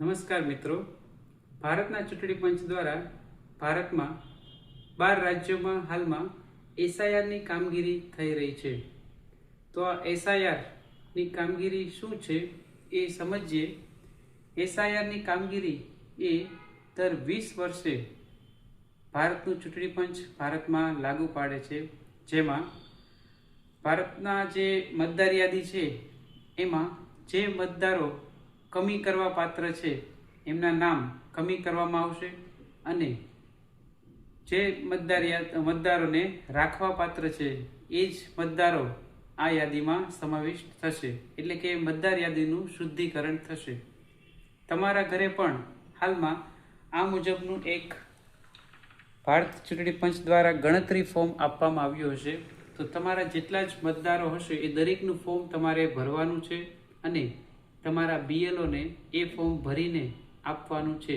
નમસ્કાર મિત્રો. ભારતના ચૂંટણી પંચ દ્વારા ભારતમાં બાર રાજ્યોમાં હાલમાં એસઆઈઆરની કામગીરી થઈ રહી છે. તો આ એસઆઈઆરની કામગીરી શું છે એ સમજીએ. એસઆઈઆરની કામગીરી એ દર વીસ વર્ષે ભારતનું ચૂંટણી પંચ ભારતમાં લાગુ પાડે છે. જેમાં ભારતના જે મતદાર યાદી છે, એમાં જે મતદારો કમી કરવા પાત્ર છે, એમના નામ કમી કરવામાં આવશે અને જે મતદાર મતદારોને રાખવા પાત્ર છે, એ જ મતદારો આ યાદીમાં સમાવિષ્ટ થશે. એટલે કે મતદાર યાદીનું શુદ્ધિકરણ થશે. તમારા ઘરે પણ હાલમાં આ મુજબનું એક ભારત ચૂંટણી પંચ દ્વારા ગણતરી ફોર્મ આપવામાં આવ્યું હશે. તો તમારા જેટલા જ મતદારો હશે એ દરેકનું ફોર્મ તમારે ભરવાનું છે અને તમારા બીએલઓને એ ફોર્મ ભરીને આપવાનું છે.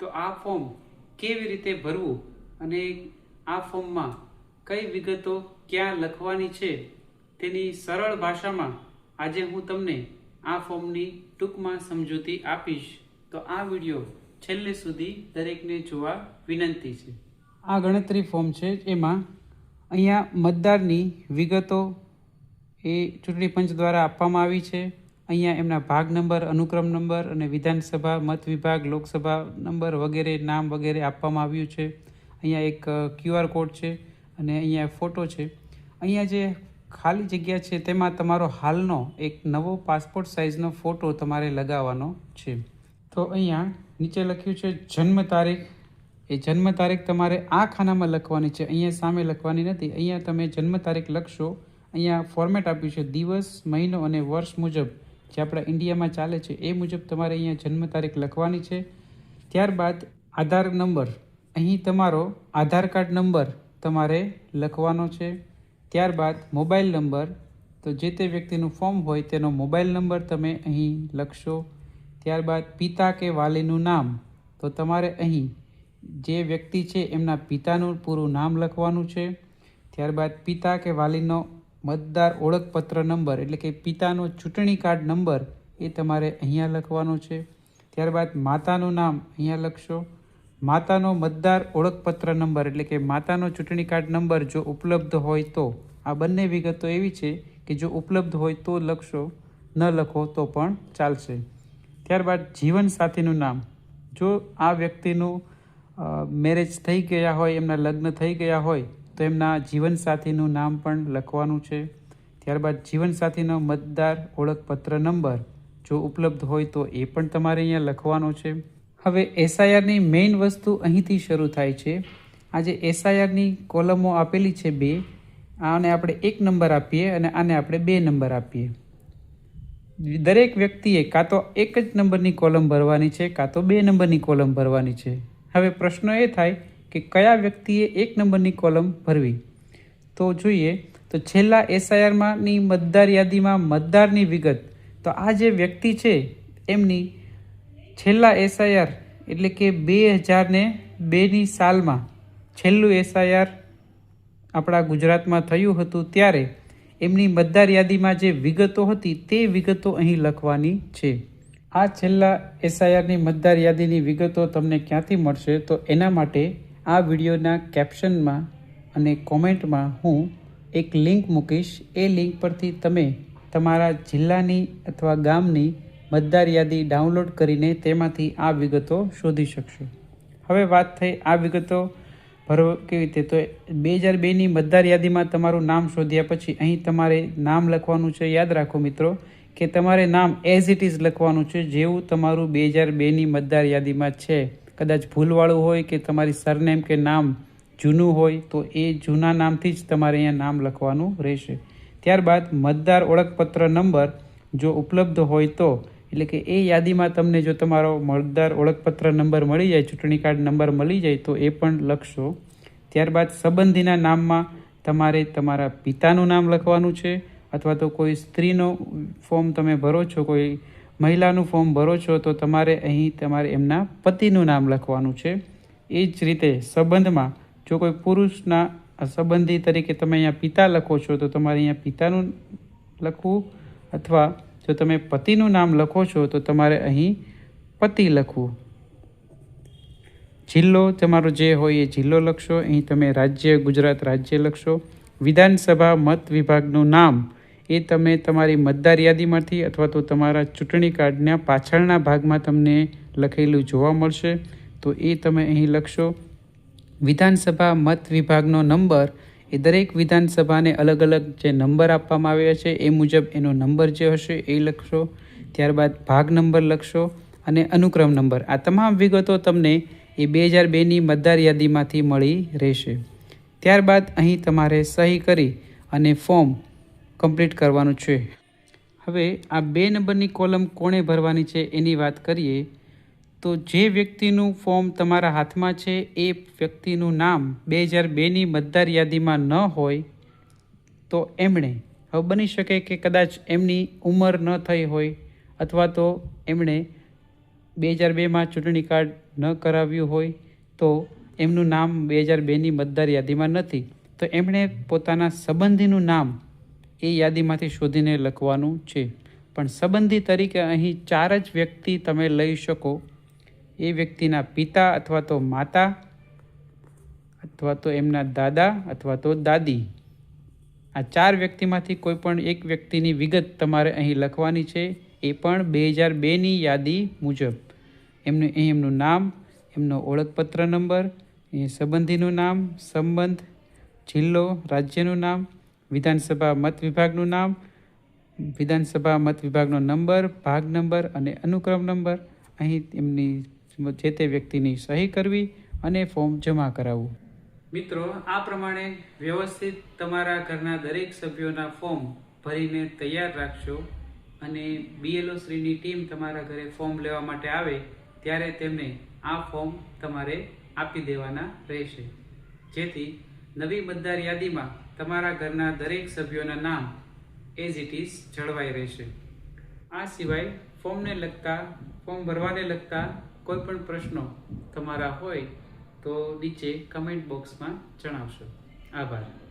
તો આ ફોર્મ કેવી રીતે ભરવું અને આ ફોર્મમાં કઈ વિગતો ક્યાં લખવાની છે તેની સરળ ભાષામાં આજે હું તમને આ ફોર્મની ટૂંકમાં સમજૂતી આપીશ. તો આ વીડિયો છેલ્લે સુધી દરેકને જોવા વિનંતી છે. આ ગણતરી ફોર્મ છે એમાં અહીંયા મતદારની વિગતો એ ચૂંટણી પંચ દ્વારા આપવામાં આવી છે. અહીંયા એમના ભાગ નંબર, અનુક્રમ નંબર અને વિધાનસભા, મત વિભાગ, લોકસભા નંબર વગેરે નામ વગેરે આપવામાં આવ્યું છે. અહીંયા એક ક્યુઆર કોડ છે અને અહીંયા ફોટો છે. અહીંયા જે ખાલી જગ્યા છે તેમાં તમારો હાલનો એક નવો પાસપોર્ટ સાઇઝનો ફોટો તમારે લગાવવાનો છે. તો અહીંયા નીચે લખ્યું છે, જન્મ તારીખ. એ જન્મ તારીખ તમારે આ ખાનામાં લખવાની છે, અહીંયા સામે લખવાની નથી. અહીંયા તમે જન્મ તારીખ લખશો, અહીંયા ફોર્મેટ આપ્યું છે, દિવસ, મહિનો અને વર્ષ મુજબ. જે આપણા ઇન્ડિયામાં ચાલે છે, એ મુજબ તમારે અહીંયા જન્મ તારીખ લખવાની છે. ત્યારબાદ આધાર નંબર. અહીં તમારો આધાર કાર્ડ નંબર તમારે લખવાનો છે. ત્યારબાદ મોબાઈલ નંબર. તો જે તે વ્યક્તિનું ફોર્મ હોય તેનો મોબાઈલ નંબર તમે અહીં લખશો. ત્યારબાદ પિતા કે વાલીનું નામ. તો તમારે અહીં જે વ્યક્તિ છે, એમના પિતાનું પૂરું નામ લખવાનું છે. ત્યારબાદ પિતા કે વાલીનો મતદાર ઓળખપત્ર નંબર, એટલે કે પિતાનો ચૂંટણી કાર્ડ નંબર એ તમારે અહીંયા લખવાનો છે. ત્યારબાદ માતાનું નામ અહીંયા લખશો. માતાનો મતદાર ઓળખપત્ર નંબર, એટલે કે માતાનો ચૂંટણી કાર્ડ નંબર જો ઉપલબ્ધ હોય તો. આ બંને વિગતો એવી છે કે જો ઉપલબ્ધ હોય તો લખશો, ન લખો તો પણ ચાલશે. ત્યારબાદ જીવનસાથીનું નામ. જો આ વ્યક્તિનું મેરેજ થઈ ગયા હોય, એમના લગ્ન થઈ ગયા હોય તો એમના જીવનસાથીનું નામ પણ લખવાનું છે. ત્યારબાદ જીવનસાથીનો મતદાર ઓળખપત્ર નંબર જો ઉપલબ્ધ હોય તો એ પણ તમારે અહીંયા લખવાનો છે. હવે એસઆઈઆરની મેઇન વસ્તુ અહીંથી શરૂ થાય છે. આ જે એસઆઈઆરની કોલમો આપેલી છે બે. આને આપણે એક નંબર આપીએ અને આને આપણે બે નંબર આપીએ. દરેક વ્યક્તિએ કાં તો એક જ નંબરની કોલમ ભરવાની છે, કાં તો બે નંબરની કોલમ ભરવાની છે. હવે પ્રશ્ન એ થાય કે કયા વ્યક્તિએ એક નંબરની કોલમ ભરવી? તો જોઈએ, તો છેલ્લા એસઆઈઆરમાંની મતદાર યાદીમાં મતદારની વિગત. તો આ જે વ્યક્તિ છે, એમની છેલ્લા એસઆઈઆર એટલે કે બે હજાર ને બેની સાલમાં છેલ્લું એસઆઈઆર આપણા ગુજરાતમાં થયું હતું ત્યારે એમની મતદાર યાદીમાં જે વિગતો હતી તે વિગતો અહીં લખવાની છે. આ છેલ્લા એસઆઈઆરની મતદાર યાદીની વિગતો તમને ક્યાંથી મળશે? તો એના માટે આ વિડીયોના કેપ્શનમાં અને કોમેન્ટમાં હું એક લિંક મૂકીશ. એ લિંક પરથી તમે તમારા જિલ્લાની અથવા ગામની મતદાર યાદી ડાઉનલોડ કરીને તેમાંથી આ વિગતો શોધી શકશો. હવે વાત થઈ આ વિગતો. ભરો કેવી રીતે? તો બે હજાર બેની મતદાર યાદીમાં તમારું નામ શોધ્યા પછી અહીં તમારે નામ લખવાનું છે. યાદ રાખો મિત્રો કે તમારે નામ એઝ ઇટ ઇઝ લખવાનું છે. જેવું તમારું બે હજાર બેની મતદાર યાદીમાં છે. કદાચ ભૂલવાળું હોય કે તમારી સરનેમ કે નામ જૂનું હોય, તો એ જૂના નામથી જ તમારે અહીંયા નામ લખવાનું રહેશે. ત્યારબાદ મતદાર ઓળખપત્ર નંબર જો ઉપલબ્ધ હોય તો, એટલે કે એ યાદીમાં તમને જો તમારો મતદાર ઓળખપત્ર નંબર મળી જાય, ચૂંટણી કાર્ડ નંબર મળી જાય, તો એ પણ લખશો. ત્યારબાદ સંબંધીના નામમાં તમારે તમારા પિતાનું નામ લખવાનું છે, અથવા તો કોઈ સ્ત્રીનો ફોર્મ તમે ભરો છો, કોઈ મહિલાનું ફોર્મ ભરો છો તો તમારે અહીં તમારે એમના પતિનું નામ લખવાનું છે. એ જ રીતે સંબંધમાં જો કોઈ પુરુષના સંબંધી તરીકે તમે અહીંયા પિતા લખો છો તો તમારે અહીંયા પિતાનું લખવું અથવા જો તમે પતિનું નામ લખો છો તો તમારે અહીં પતિ લખવું. જિલ્લો તમારો જે હોય એ જિલ્લો લખશો. અહીં તમે રાજ્ય ગુજરાત રાજ્ય લખશો. વિધાનસભા મત વિભાગનું નામ એ તમે તમારી મતદાર યાદીમાંથી અથવા તો તમારા ચૂંટણી કાર્ડના પાછળના ભાગમાં તમને લખેલું જોવા મળશે. તો એ તમે અહીં લખશો. વિધાનસભા મત વિભાગનો નંબર. એ દરેક વિધાનસભાને અલગ અલગ જે નંબર આપવામાં આવ્યા છે, એ મુજબ એનો નંબર જે હશે એ લખશો. ત્યારબાદ ભાગ નંબર લખશો અને અનુક્રમ નંબર. આ તમામ વિગતો તમને એ બે હજાર બેની મતદાર યાદીમાંથી મળી રહેશે. ત્યારબાદ અહીં તમારે સહી કરી અને ફોર્મ કમ્પ્લીટ કરવાનું છે. હવે આ બે નંબરની કોલમ કોણે ભરવાની છે એની વાત કરીએ, તો જે વ્યક્તિનું ફોર્મ તમારા હાથમાં છે એ વ્યક્તિનું નામ બે હજાર બેની મતદાર યાદીમાં ન હોય, તો એમણે, હવે બની શકે કે કદાચ એમની ઉંમર ન થઈ હોય, અથવા તો એમણે બે હજાર બેમાં ચૂંટણી કાર્ડ ન કરાવ્યું હોય, તો એમનું નામ બે હજાર બેની મતદાર યાદીમાં નથી. તો એમણે પોતાના સંબંધીનું નામ એ યાદીમાંથી શોધીને લખવાનું છે. પણ સંબંધી તરીકે અહીં ચાર જ વ્યક્તિ તમે લઈ શકો. એ વ્યક્તિના પિતા અથવા તો માતા, અથવા તો એમના દાદા અથવા તો દાદી. આ ચાર વ્યક્તિમાંથી કોઈ પણ એક વ્યક્તિની વિગત તમારે અહીં લખવાની છે. એ પણ બે હજાર બેની યાદી મુજબ. એમનું અહીં એમનું નામ, એમનો ઓળખપત્ર નંબર, એ સંબંધીનું નામ, સંબંધ, જિલ્લો, રાજ્યનું નામ વિધાનસભા મત વિભાગનું નામ, વિધાનસભા મત વિભાગનો નંબર, ભાગ નંબર અને અનુક્રમ નંબર. અહીં એમની જે તે વ્યક્તિની સહી કરવી અને ફોર્મ જમા કરાવવું. મિત્રો, આ પ્રમાણે વ્યવસ્થિત તમારા ઘરના દરેક સભ્યોના ફોર્મ ભરીને તૈયાર રાખશો અને બીએલઓ શ્રીની ટીમ તમારા ઘરે ફોર્મ લેવા માટે આવે ત્યારે તેમને આ ફોર્મ તમારે આપી દેવાના રહેશે. જેથી નવી મતદાર યાદીમાં તમારા ઘરના દરેક સભ્યોના નામ એઝ ઇટ ઇઝ જળવાઈ રહેશે. આ સિવાય ફોર્મને લગતા, ફોર્મ ભરવાને લગતા કોઈ પણ પ્રશ્નો તમારા હોય તો નીચે કમેન્ટ બોક્સમાં જણાવશો. આભાર.